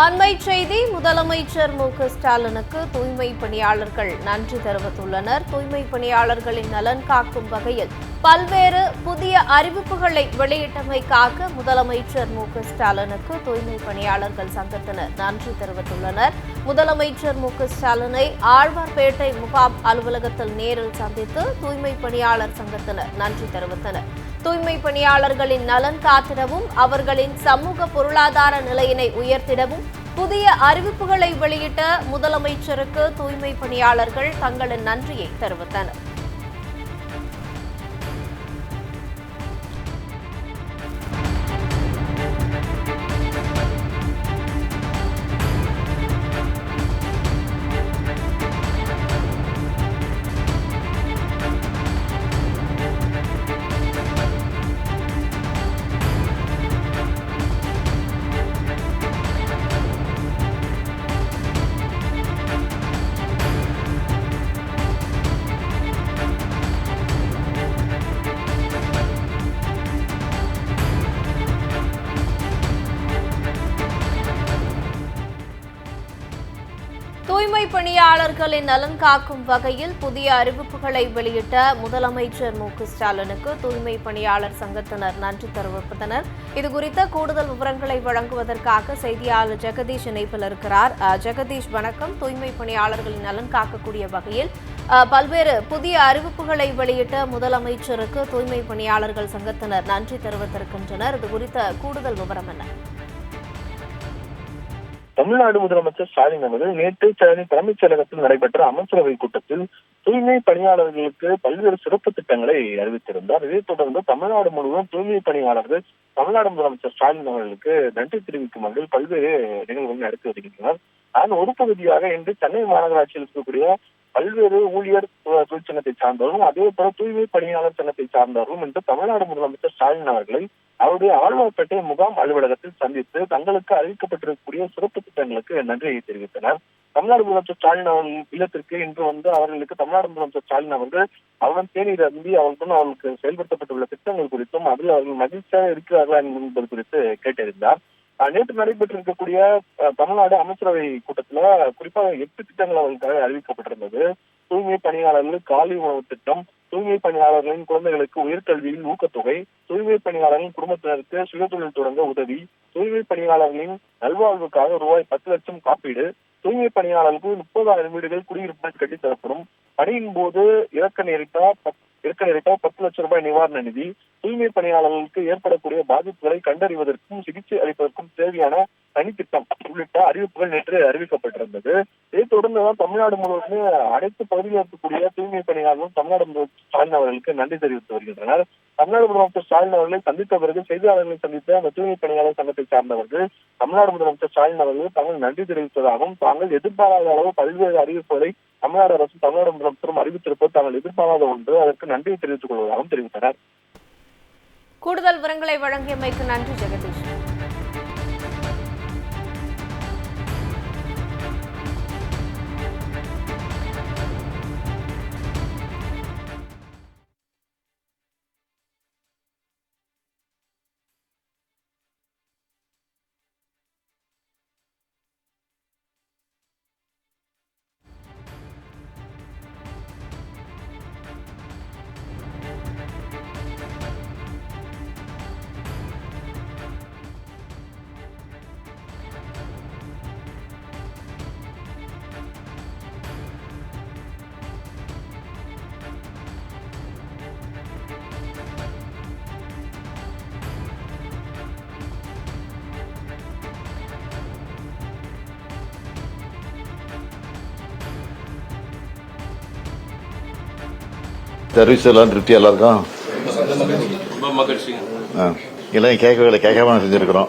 அண்மை செய்தி முதலமைச்சர் மு க ஸ்டாலினுக்கு தூய்மை பணியாளர்கள் நன்றி தெரிவித்துள்ளனர். தூய்மை பணியாளர்களின் நலன் காக்கும் வகையில் பல்வேறு புதிய அறிவிப்புகளை வெளியிட்டமைக்காக முதலமைச்சர் மு க ஸ்டாலினுக்கு தூய்மை பணியாளர்கள் சங்கத்தினர் நன்றி தெரிவித்துள்ளனர். முதலமைச்சர் மு க ஸ்டாலினை ஆழ்வார்பேட்டை முகாம் அலுவலகத்தில் நேரில் சந்தித்து தூய்மை பணியாளர் சங்கத்தினர் நன்றி தெரிவித்தனர். தூய்மை பணியாளர்களின் நலன் காத்திடவும் அவர்களின் சமூக பொருளாதார நிலையினை உயர்த்திடவும் புதிய அறிவிப்புகளை வெளியிட்ட முதலமைச்சருக்கு தூய்மை பணியாளர்கள் தங்களின் நன்றியை தெரிவித்தனர். தூய்மை பணியாளர்களின் நலன் காக்கும் வகையில் புதிய அறிவிப்புகளை வெளியிட்ட முதலமைச்சர் மு. க. ஸ்டாலினுக்கு தூய்மை பணியாளர் சங்கத்தினர் நன்றி தெரிவித்தனர். இதுகுறித்த கூடுதல் விவரங்களை வழங்குவதற்காக செய்தியாளர் ஜெகதீஷ் இணைப்பில் இருக்கிறார். ஜெகதீஷ் வணக்கம். தூய்மை பணியாளர்களின் நலன் காக்கக்கூடிய வகையில் பல்வேறு புதிய அறிவிப்புகளை வெளியிட்ட முதலமைச்சருக்கு தூய்மை பணியாளர்கள் சங்கத்தினர் நன்றி தெரிவித்திருக்கின்றனர். இது குறித்த கூடுதல் விவரம் என்ன? தமிழ்நாடு முதலமைச்சர் ஸ்டாலின் அவர்கள் நேற்று சென்னை தலைமைச் செயலகத்தில் நடைபெற்ற அமைச்சரவை கூட்டத்தில் தூய்மை பணியாளர்களுக்கு பல்வேறு சிறப்பு திட்டங்களை அறிவித்திருந்தார். இதைத் தொடர்ந்து தமிழ்நாடு முழுவதும் தூய்மை பணியாளர்கள் தமிழ்நாடு முதலமைச்சர் ஸ்டாலின் அவர்களுக்கு நன்றி தெரிவிக்கும் வகையில் பல்வேறு நிகழ்வுகள் நடத்தி வருகின்றனர். அதன் ஒரு பகுதியாக இன்று சென்னை மாநகராட்சியில் இருக்கக்கூடிய பல்வேறு ஊழியர் தொழிற்சங்கத்தை சார்ந்தவர்களும் அதே போல தூய்மை பணியாளர் சங்கத்தை சார்ந்தவர்களும் இன்று தமிழ்நாடு முதலமைச்சர் ஸ்டாலின் அவர்களை அவருடைய ஆழ்வார்பேட்டை முகாம் அலுவலகத்தில் சந்தித்து தங்களுக்கு அறிவிக்கப்பட்டிருக்கக்கூடிய சிறப்பு திட்டங்களுக்கு நன்றியை தெரிவித்தனர். தமிழ்நாடு முதலமைச்சர் ஸ்டாலின் அவர்கள் இல்லத்திற்கு இன்று வந்து அவர்களுக்கு தமிழ்நாடு முதலமைச்சர் ஸ்டாலின் அவர்கள் அவருடன் தேநீர் அருந்தி அவர்களுடன் அவர்களுக்கு செயல்படுத்தப்பட்டுள்ள திட்டங்கள் குறித்தும் அதில் அவர்கள் மகிழ்ச்சியாக இருக்கிறார்களா என்பது குறித்து கேட்டறிந்தார். நேற்று நடைபெற்றிருக்கக்கூடிய இருக்கக்கூடிய தமிழ்நாடு அமைச்சரவை கூட்டத்துல குறிப்பாக எட்டு திட்டங்கள் அவர்களுக்காக அறிவிக்கப்பட்டிருந்தது. தூய்மை பணியாளர்கள் காலை உணவு திட்டம் தூய்மை பணியாளர்களின் குழந்தைகளுக்கு உயர்கல்வியின் ஊக்கத்தொகை தூய்மை பணியாளர்களின் குடும்பத்தினருக்கு சுயதொழில் தொடங்க உதவி தூய்மை பணியாளர்களின் நல்வாழ்வுக்காக ரூபாய் பத்து லட்சம் காப்பீடு தூய்மை பணியாளர்களுக்கு முப்பதாயிரம் வீடுகள் குடியிருப்புகள் கட்டி தரப்படும் பணியின் போது இறக்க நேரிட்டா பத்- இறக்க நேரிட்டா பத்து லட்சம் ரூபாய் நிவாரண நிதி தூய்மை பணியாளர்களுக்கு ஏற்படக்கூடிய பாதிப்புகளை கண்டறிவதற்கும் சிகிச்சை அளிப்பதற்கும் தேவையான தனித்திட்டம் உள்ளிட்ட அறிவிப்புகள் நேற்று அறிவிக்கப்பட்டிருந்தது. இதைத் தொடர்ந்துதான் தமிழ்நாடு முழுவதுமே அனைத்து பகுதியில் இருக்கக்கூடிய தூய்மை பணியாளர்களும் தமிழ்நாடு முதலமைச்சர் ஸ்டாலின் அவர்களுக்கு நன்றி தெரிவித்து வருகின்றனர். தமிழ்நாடு முதலமைச்சர் ஸ்டாலின் அவர்களை சந்தித்த பிறகு செய்தியாளர்களை சந்தித்த அந்த தூய்மை பணியாளர் சங்கத்தை சார்ந்தவர்கள் தமிழ்நாடு முதலமைச்சர் ஸ்டாலின் அவர்கள் தாங்கள் நன்றி தெரிவித்ததாகவும் தாங்கள் எதிர்பாராத அளவு பல்வேறு அறிவிப்புகளை தமிழ்நாடு அரசும் தமிழ்நாடு முதலமைச்சரும் அறிவித்திருப்பது தாங்கள் எதிர்பாராத ஒன்று. அதற்கு நன்றியை தெரிவித்துக் கொள்வதாகவும் தெரிவித்தனர். கூடுதல் விவரங்களை வழங்கியமைக்கு நன்றி ஜெகதீஷ். சர்வீஸ் எல்லாம் திருப்தி எல்லாருக்கும். ஆ. எல்லாம் கேட்கவில்லை கேட்காம செஞ்சுருக்கிறோம்.